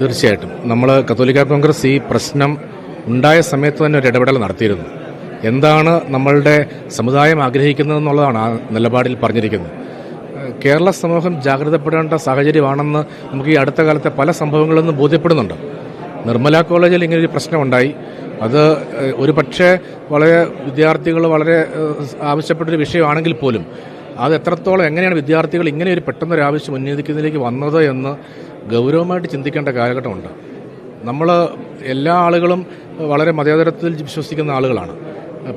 തീർച്ചയായിട്ടും. നമ്മൾ കത്തോലിക്ക കോൺഗ്രസ് ഈ പ്രശ്നം ഉണ്ടായ സമയത്ത് തന്നെ ഒരു ഇടപെടൽ നടത്തിയിരുന്നു. എന്താണ് നമ്മളുടെ സമുദായം ആഗ്രഹിക്കുന്നതെന്നുള്ളതാണ് ആ നിലപാടിൽ പറഞ്ഞിരിക്കുന്നത്. കേരള സമൂഹം ജാഗ്രതപ്പെടേണ്ട സാഹചര്യമാണെന്ന് നമുക്ക് ഈ അടുത്ത കാലത്തെ പല സംഭവങ്ങളിൽ ബോധ്യപ്പെടുന്നുണ്ട്. നിർമ്മല കോളേജിൽ ഇങ്ങനൊരു പ്രശ്നമുണ്ടായി. അത് ഒരു പക്ഷേ വളരെ വിദ്യാർത്ഥികൾ വളരെ ആവശ്യപ്പെട്ടൊരു വിഷയമാണെങ്കിൽ പോലും അത് എത്രത്തോളം എങ്ങനെയാണ് വിദ്യാർത്ഥികൾ ഇങ്ങനെ ഒരു പെട്ടെന്നൊരു ആവശ്യം ഉന്നയിക്കുന്നതിലേക്ക് വന്നത് എന്ന് ഗൗരവമായിട്ട് ചിന്തിക്കേണ്ട കാലഘട്ടമുണ്ട്. നമ്മൾ എല്ലാ ആളുകളും വളരെ മതേതരത്തിൽ വിശ്വസിക്കുന്ന ആളുകളാണ്.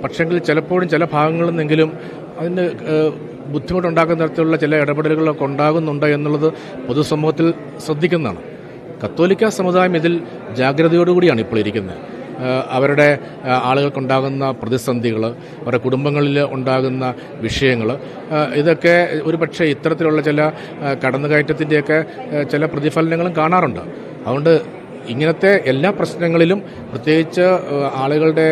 പക്ഷെങ്കിൽ ചിലപ്പോഴും ചില ഭാഗങ്ങളിൽ നിന്നെങ്കിലും അതിന് ബുദ്ധിമുട്ടുണ്ടാക്കുന്ന തരത്തിലുള്ള ചില ഇടപെടലുകളൊക്കെ ഉണ്ടാകുന്നുണ്ട് എന്നുള്ളത് പൊതുസമൂഹത്തിൽ ശ്രദ്ധിക്കുന്നതാണ്. കത്തോലിക്ക സമുദായം ഇതിൽ ജാഗ്രതയോടുകൂടിയാണ് ഇപ്പോൾ ഇരിക്കുന്നത്. അവരുടെ ആളുകൾക്കുണ്ടാകുന്ന പ്രതിസന്ധികൾ അവരുടെ കുടുംബങ്ങളിൽ ഉണ്ടാകുന്ന വിഷയങ്ങൾ ഇതൊക്കെ ഒരു പക്ഷേ ഇത്തരത്തിലുള്ള ചില കടന്നുകയറ്റത്തിന്റെയൊക്കെ ചില പ്രതിഫലനങ്ങളും കാണാറുണ്ട്. അതുകൊണ്ട് ഇങ്ങനത്തെ എല്ലാ പ്രശ്നങ്ങളിലും പ്രത്യേകിച്ച് ആളുകളുടെ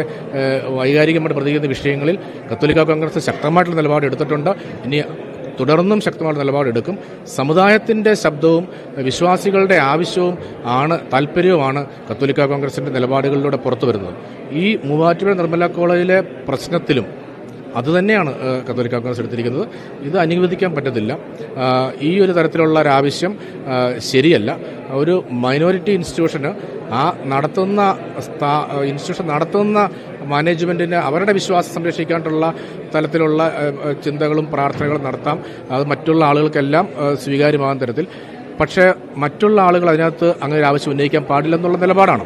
വൈകാരികമായിട്ട് പ്രതികരിക്കുന്ന വിഷയങ്ങളിൽ കത്തോലിക്ക കോൺഗ്രസ് ശക്തമായിട്ടുള്ള നിലപാട് എടുത്തിട്ടുണ്ട് ഇനി തുടർന്നും ശക്തമായ നിലപാടെടുക്കും. സമുദായത്തിന്റെ ശബ്ദവും വിശ്വാസികളുടെ ആവശ്യവും ആണ് താല്പര്യവുമാണ് കത്തോലിക്ക കോൺഗ്രസിന്റെ നിലപാടുകളിലൂടെ പുറത്തു വരുന്നത് ഈ മൂവാറ്റുപുഴ നിർമ്മല കോളേജിലെ പ്രശ്നത്തിലും അതുതന്നെയാണ് കത്തോലിക്ക കോൺഗ്രസ് എടുത്തിരിക്കുന്നത്. ഇത് അനുവദിക്കാൻ പറ്റത്തില്ല. ഈ ഒരു തരത്തിലുള്ള ഒരു ആവശ്യം ശരിയല്ല. ഒരു മൈനോറിറ്റി ഇൻസ്റ്റിറ്റ്യൂഷന് ആ നടത്തുന്ന ഇൻസ്റ്റിറ്റ്യൂഷൻ നടത്തുന്ന മാനേജ്മെന്റിന് അവരുടെ വിശ്വാസം സംരക്ഷിക്കാനുള്ള തലത്തിലുള്ള ചിന്തകളും പ്രാർത്ഥനകളും നടത്താം. അത് മറ്റുള്ള ആളുകൾക്കെല്ലാം സ്വീകാര്യമാകുന്ന തരത്തിൽ. പക്ഷേ മറ്റുള്ള ആളുകൾ അതിനകത്ത് അങ്ങനെ ഒരു ആവശ്യം ഉന്നയിക്കാൻ പാടില്ലെന്നുള്ള നിലപാടാണ്.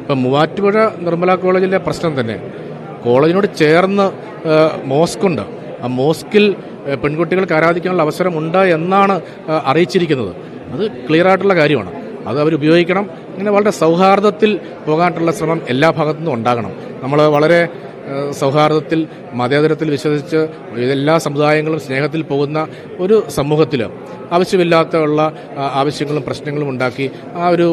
ഇപ്പം മൂവാറ്റുപുഴ നിർമ്മല കോളേജിലെ പ്രശ്നം തന്നെ. കോളേജിനോട് ചേർന്ന് മോസ്കുണ്ട്. ആ മോസ്കിൽ പെൺകുട്ടികൾക്ക് ആരാധിക്കാനുള്ള അവസരമുണ്ട് എന്നാണ് അറിയിച്ചിരിക്കുന്നത്. അത് ക്ലിയർ ആയിട്ടുള്ള കാര്യമാണ്. അത് അവർ ഉപയോഗിക്കണം. ഇങ്ങനെ വളരെ സൗഹാർദ്ദത്തിൽ പോകാനുള്ള ശ്രമം എല്ലാ ഭാഗത്തു നിന്നും ഉണ്ടാകണം. നമ്മൾ വളരെ സൗഹാർദ്ദത്തിൽ മതേതരത്തിൽ വിശ്വസിച്ച് എല്ലാ സമുദായങ്ങളും സ്നേഹത്തിൽ പോകുന്ന ഒരു സമൂഹത്തിൽ ആവശ്യമില്ലാത്ത ഉള്ള ആവശ്യങ്ങളും പ്രശ്നങ്ങളും ഉണ്ടാക്കി ആ ഒരു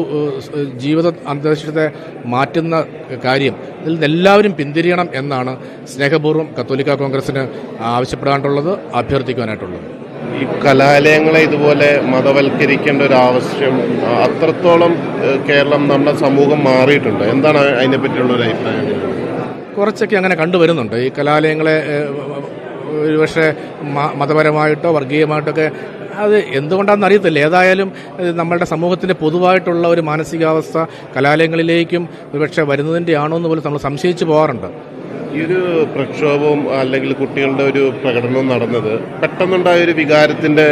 ജീവിത അന്തരീക്ഷത്തെ മാറ്റുന്ന കാര്യം ഇതിൽ എല്ലാവരും പിന്തിരിയണം എന്നാണ് സ്നേഹപൂർവം കത്തോലിക്ക കോൺഗ്രസിന് ആവശ്യപ്പെടാനുള്ളത് അഭ്യർത്ഥിക്കുവാനായിട്ടുള്ളത്. ഈ കലാലയങ്ങളെ ഇതുപോലെ മതവൽക്കരിക്കേണ്ട ഒരു ആവശ്യം അത്രത്തോളം കേരളം നമ്മുടെ സമൂഹം മാറിയിട്ടുണ്ട്. എന്താണ് അതിനെ പറ്റിയുള്ള ഒരു അഭിപ്രായം? കുറച്ചൊക്കെ അങ്ങനെ കണ്ടുവരുന്നുണ്ട്. ഈ കലാലയങ്ങളെ ഒരുപക്ഷെ മതപരമായിട്ടോ വർഗീയമായിട്ടൊക്കെ അത് എന്തുകൊണ്ടാണെന്ന് അറിയത്തില്ല. ഏതായാലും നമ്മളുടെ സമൂഹത്തിന്റെ പൊതുവായിട്ടുള്ള ഒരു മാനസികാവസ്ഥ കലാലയങ്ങളിലേക്കും ഒരുപക്ഷെ വരുന്നതിന്റെ ആണോ എന്ന് പോലും നമ്മൾ സംശയിച്ചു പോകാറുണ്ട്. ഈ ഒരു പ്രക്ഷോഭവും അല്ലെങ്കിൽ കുട്ടികളുടെ ഒരു പ്രകടനവും നടന്നത് പെട്ടെന്നുണ്ടായ ഒരു വികാരത്തിന്റെ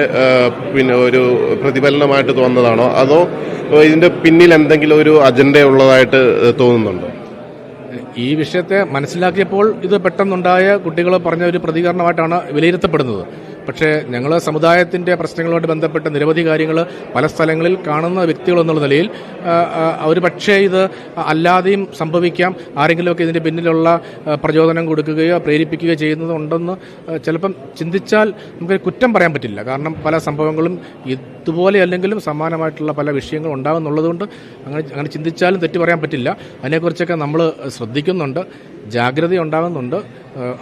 പിന്നെ ഒരു പ്രതിഫലനമായിട്ട് തോന്നുന്നതാണോ? അതോ ഇതിന്റെ പിന്നിൽ എന്തെങ്കിലും ഒരു അജണ്ട ഉള്ളതായിട്ട് തോന്നുന്നുണ്ടോ? ഈ വിഷയത്തെ മനസ്സിലാക്കിയപ്പോൾ ഇത് പെട്ടെന്നുണ്ടായ കുട്ടികൾ പറഞ്ഞ ഒരു പ്രതികരണമായിട്ടാണ് വിലയിരുത്തപ്പെടുന്നത്. പക്ഷേ ഞങ്ങൾ സമുദായത്തിന്റെ പ്രശ്നങ്ങളുമായിട്ട് ബന്ധപ്പെട്ട നിരവധി കാര്യങ്ങൾ പല സ്ഥലങ്ങളിൽ കാണുന്ന വ്യക്തികൾ എന്നുള്ള നിലയിൽ ഒരു പക്ഷേ ഇത് അല്ലാതെയും സംഭവിക്കാം. ആരെങ്കിലുമൊക്കെ ഇതിന്റെ പിന്നിലുള്ള പ്രചോദനം കൊടുക്കുകയോ പ്രേരിപ്പിക്കുകയോ ചെയ്യുന്നതുണ്ടെന്ന് ചിലപ്പം ചിന്തിച്ചാൽ നമുക്ക് കുറ്റം പറയാൻ പറ്റില്ല. കാരണം പല സംഭവങ്ങളും ഇതുപോലെ അല്ലെങ്കിലും സമാനമായിട്ടുള്ള പല വിഷയങ്ങളും ഉണ്ടാകുന്നുള്ളതുകൊണ്ട് അങ്ങനെ അങ്ങനെ ചിന്തിച്ചാലും തെറ്റ് പറയാൻ പറ്റില്ല. അതിനെക്കുറിച്ചൊക്കെ നമ്മൾ ശ്രദ്ധിക്കുന്നുണ്ട് ജാഗ്രത ഉണ്ടാകുന്നുണ്ട്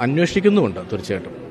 അന്വേഷിക്കുന്നുമുണ്ട് തീർച്ചയായിട്ടും.